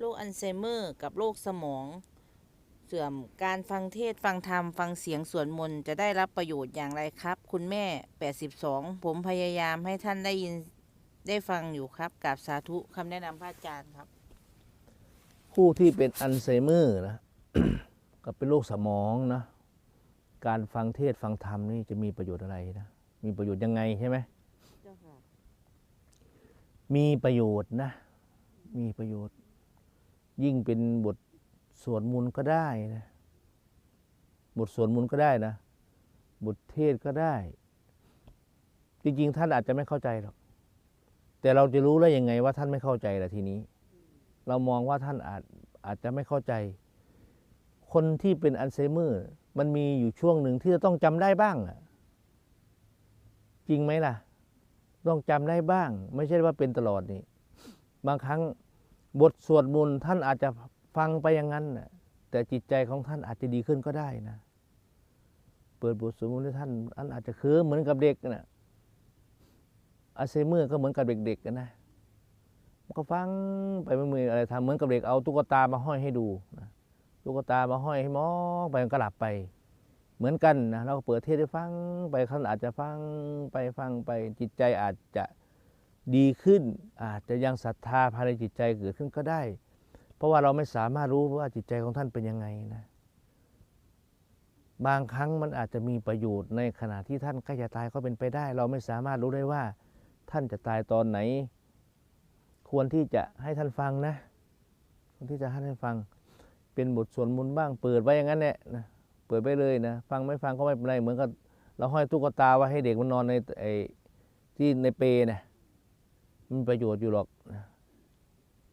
โรคอัลไซเมอร์กับโรคสมอง เสื่อมการฟังเทศน์ฟังธรรม ฟังเสียงสวดมนต์จะได้รับประโยชน์อย่างไรครับ คุณแม่ 82 ผมพยายามให้ท่านได้ยินได้ฟังอยู่ครับกับสาธุคำแนะนำพระอาจารย์ครับ ผู้ที่เป็นอัลไซเมอร์นะก็เป็นโรคสมองนะ การฟังเทศน์ฟังธรรมนี่จะมีประโยชน์อะไรนะ มีประโยชน์ยังไงใช่ไหมมีประโยชน์นะ มีประโยชน์ ยิ่งเป็นบทสวดมนต์ก็ได้นะบทสวดมนต์ก็ได้นะ บทเทศก็ได้ จริงๆ ท่านอาจจะไม่เข้าใจหรอกแต่เราจะรู้ได้ยังไงว่าท่านไม่เข้าใจล่ะทีนี้ เรามองว่าท่านอาจอาจจะไม่เข้าใจ คนที่เป็นอัลไซเมอร์มันมีอยู่ช่วงหนึ่งที่จะต้องจำได้บ้างอะจริงไหมล่ะ ต้องจำได้บ้าง ไม่ใช่ว่าเป็นตลอดนี่บางครั้ง บทสวดมนต์ท่านอาจจะฟังไปอย่างนั้นน่ะแต่จิตใจของท่านอาจจะดีขึ้นก็ได้นะ เปิดบทสวดมนต์ให้ท่านอันอาจจะคือเหมือนกับเด็กน่ะอัลไซเมอร์ก็เหมือนกับเด็กๆกันนะก็ฟังไปไม่มีอะไรทำเหมือนกับเด็กเอาตุ๊กตามาห้อยให้ดูนะตุ๊กตามาห้อยให้มองไปก็หลับไป เหมือนกันนะเราก็เปิดเทศให้ฟังไปท่านอาจจะฟังไปฟังไปจิตใจอาจจะ ดีขึ้น อาจจะยังศรัทธาภายในจิตใจเกิดขึ้นก็ได้ เพราะว่าเราไม่สามารถรู้ว่าจิตใจของท่านเป็นยังไงนะ บางครั้งมันอาจจะมีประโยชน์ในขณะที่ท่านใกล้จะตายก็เป็นไปได้ เราไม่สามารถรู้ได้ว่า ท่านจะตายตอนไหน ควรที่จะให้ท่านฟังนะควรที่จะให้ท่านฟัง เป็นบทสวดมนต์บ้าง เปิดไว้อย่างนั้นแหละนะเปิดไปเลยนะ ฟังไม่ฟังก็ไม่เป็นไร เหมือนกับเราห้อยตุ๊กตาไว้ให้เด็กมันนอนในไอ้ที่ในเปนะ มันมีประโยชน์อยู่หรอกนะ